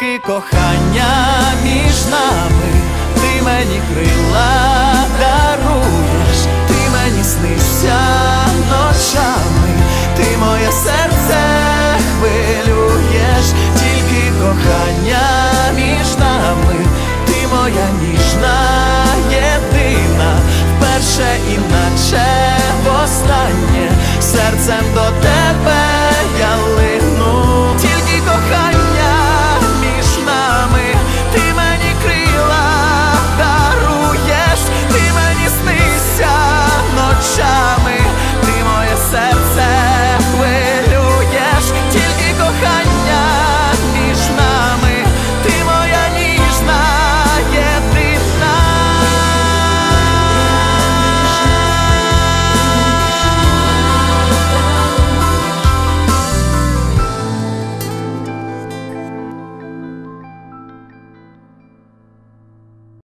тільки кохання між нами, ти мені крила даруєш, ти мені снишся ночами, ти моє серце хвилюєш, тільки кохання між нами, ти моя ніжна єдина, вперше іначе останнє серцем до тебе.